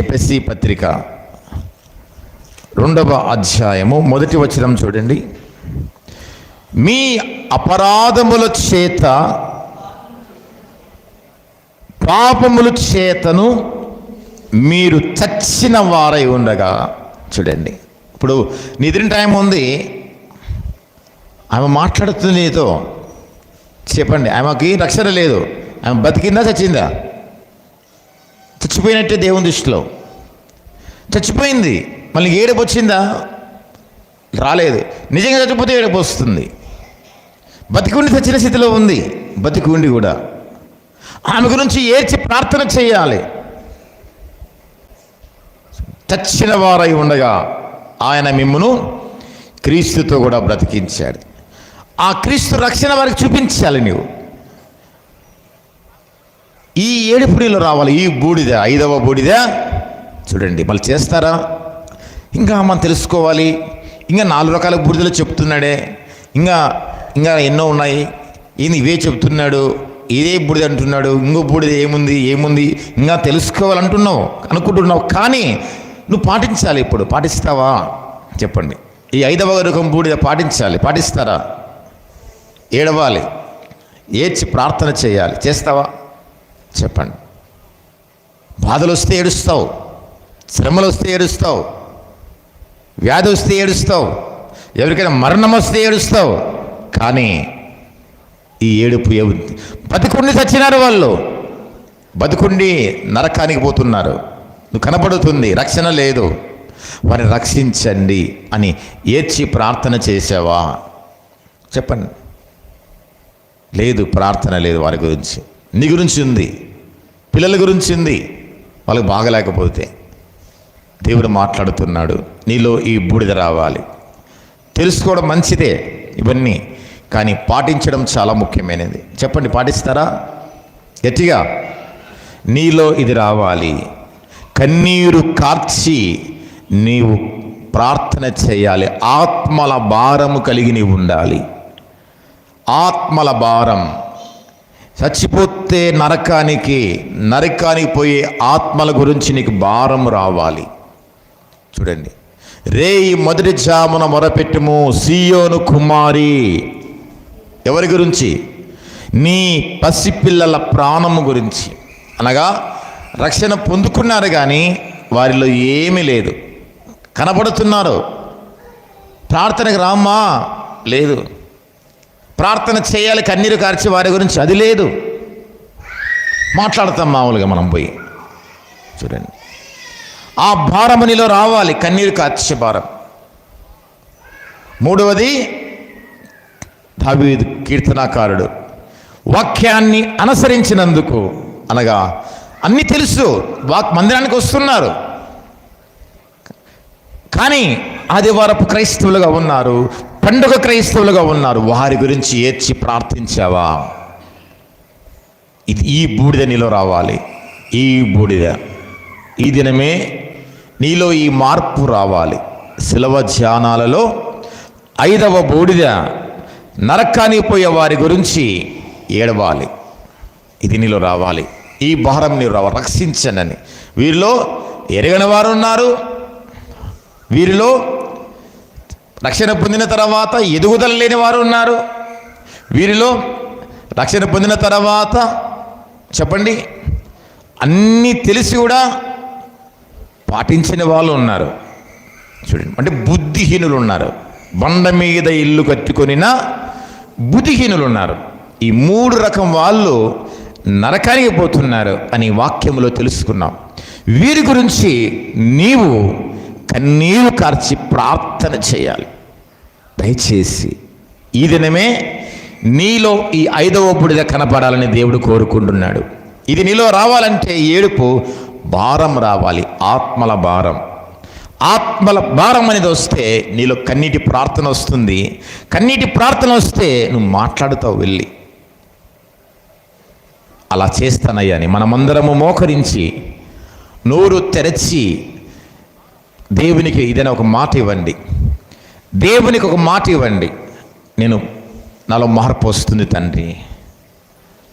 ఎపిసి పత్రిక రెండవ అధ్యాయము మొదటి వచనం చూడండి. మీ అపరాధముల చేత పాపముల చేతను మీరు చచ్చిన వారై ఉండగా చూడండి. ఇప్పుడు నిద్రిన టైం ఉంది. ఆమె మాట్లాడుతుంది నీతో. చెప్పండి ఆమెకి రక్షణ లేదు. ఆమె బతికిందా చచ్చిందా? చచ్చిపోయినట్టే దేవుని దృష్టిలో. చచ్చిపోయింది. మళ్ళీ ఏడుపు వచ్చిందా? రాలేదు. నిజంగా చచ్చిపోతే ఏడుపు వస్తుంది. బతికుండి చచ్చిన స్థితిలో ఉంది. బతికుండి కూడా. ఆమె గురించి ఏడ్చి ప్రార్థన చేయాలి. చచ్చిన వారై ఉండగా ఆయన మిమ్మును క్రీస్తుతో కూడా బ్రతికించాడు. ఆ క్రీస్తు రక్షణ వారికి చూపించాలి నీవు. ఈ ఏడు ఏడుపుడిలో రావాలి ఈ బూడిద ఐదవ బూడిద. చూడండి మళ్ళీ చేస్తారా? ఇంకా మనం తెలుసుకోవాలి. ఇంకా నాలుగు రకాల బూడిదలు చెప్తున్నాడే. ఇంకా ఇంకా ఎన్నో ఉన్నాయి. ఈయన ఇవే చెప్తున్నాడు. ఇదే బూడిద అంటున్నాడు. ఇంకో బూడిద ఏముంది ఏముంది? ఇంకా తెలుసుకోవాలంటున్నావు అనుకుంటున్నావు. కానీ నువ్వు పాటించాలి ఇప్పుడు. పాటిస్తావా? చెప్పండి. ఈ ఐదవ రకం బూడిద పాటించాలి. పాటిస్తారా? ఏడవాలి. ఏడ్చి ప్రార్థన చేయాలి. చేస్తావా? చెప్పండి. బాధలు వస్తే ఏడుస్తావు శ్రమలు వస్తే ఏడుస్తావు వ్యాధి వస్తే ఏడుస్తావు ఎవరికైనా మరణం వస్తే ఏడుస్తావు కానీ ఈ ఏడుపు ఎవ బతికుండి చచ్చినారు వాళ్ళు. బతికుండి నరకానికి పోతున్నారు. నువ్వు కనపడుతుంది రక్షణ లేదు. వారిని రక్షించండి అని ఏడ్చి ప్రార్థన చేసావా? చెప్పండి. లేదు ప్రార్థన లేదు వారి గురించి. నీ గురించి ఉంది. పిల్లల గురించి ఉంది. వాళ్ళకి బాగలేకపోతే దేవుడు మాట్లాడుతున్నాడు. నీలో ఈ బూడిద రావాలి. తెలుసుకోవడం మంచిదే ఇవన్నీ కానీ పాటించడం చాలా ముఖ్యమైనది. చెప్పండి పాటిస్తారా? గట్టిగా నీలో ఇది రావాలి. కన్నీరు కార్చి నీవు ప్రార్థన చేయాలి. ఆత్మల భారము కలిగి నీవు ఉండాలి. ఆత్మల భారం చచ్చిపోతే నరకానికి నరకానికి పోయే ఆత్మల గురించి నీకు భారం రావాలి. చూడండి. రేయి మొదటి జామున మొరపెట్టుము సియోను కుమారి. ఎవరి గురించి? నీ పసిపిల్లల ప్రాణము గురించి. అనగా రక్షణ పొందుకున్నారు కానీ వారిలో ఏమీ లేదు. కనబడుతున్నారు. ప్రార్థనకు రామ్మా. లేదు. ప్రార్థన చేయాలి కన్నీరు కార్చి వారి గురించి అది లేదు. మాట్లాడతాం మామూలుగా మనం పోయి. చూడండి. ఆ భారము నీలో రావాలి కన్నీరు కార్చి భారం. మూడవది దావీదు కీర్తనాకారుడు. వాక్యాన్ని అనుసరించినందుకు అనగా అన్నీ తెలుసు వాక్ మందిరానికి వస్తున్నారు. కానీ ఆదివారపు క్రైస్తవులుగా ఉన్నారు. పండుగ క్రైస్తవులుగా ఉన్నారు. వారి గురించి ఏడ్చి ప్రార్థించావా? ఇది ఈ బూడిద నీలో రావాలి. ఈ బూడిద. ఈ దినమే నీలో ఈ మార్పు రావాలి. శిలవ ధ్యానాలలో ఐదవ బూడిద నరకానికి పోయే వారి గురించి ఏడవాలి. ఇది నీలో రావాలి. ఈ భారం నీరు రావాలి. రక్షించనని వీరిలో ఎరగని వారు ఉన్నారు. వీరిలో రక్షణ పొందిన తర్వాత ఎదుగుదల లేని వారు ఉన్నారు. వీరిలో రక్షణ పొందిన తర్వాత చెప్పండి అన్నీ తెలిసి కూడా పాటించిన వాళ్ళు ఉన్నారు. చూడండి అంటే బుద్ధిహీనులు ఉన్నారు. బండ మీద ఇల్లు కట్టుకొనిన బుద్ధిహీనులు ఉన్నారు. ఈ మూడు రకం వాళ్ళు నరకానికి పోతున్నారు అని వాక్యంలో తెలుసుకున్నాం. వీరి గురించి నీవు కన్నీరు కార్చి ప్రార్థన చేయాలి. దయచేసి ఈ దినమే నీలో ఈ ఐదవ బుడిద కనపడాలని దేవుడు కోరుకుంటున్నాడు. ఇది నీలో రావాలంటే ఏడుపు భారం రావాలి ఆత్మల భారం. ఆత్మల భారం అనేది వస్తే నీలో కన్నీటి ప్రార్థన వస్తుంది. కన్నీటి ప్రార్థన వస్తే నువ్వు మాట్లాడుతావు వెళ్ళి. అలా చేస్తానయ్యా అని మనమందరము మోకరించి నోరు తెరచి దేవునికి ఏదైనా ఒక మాట ఇవ్వండి. దేవునికి ఒక మాట ఇవ్వండి. నేను నాలో మార్పు వస్తుంది తండ్రి.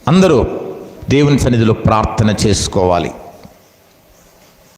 అందరూ దేవుని సన్నిధిలో ప్రార్థన చేసుకోవాలి.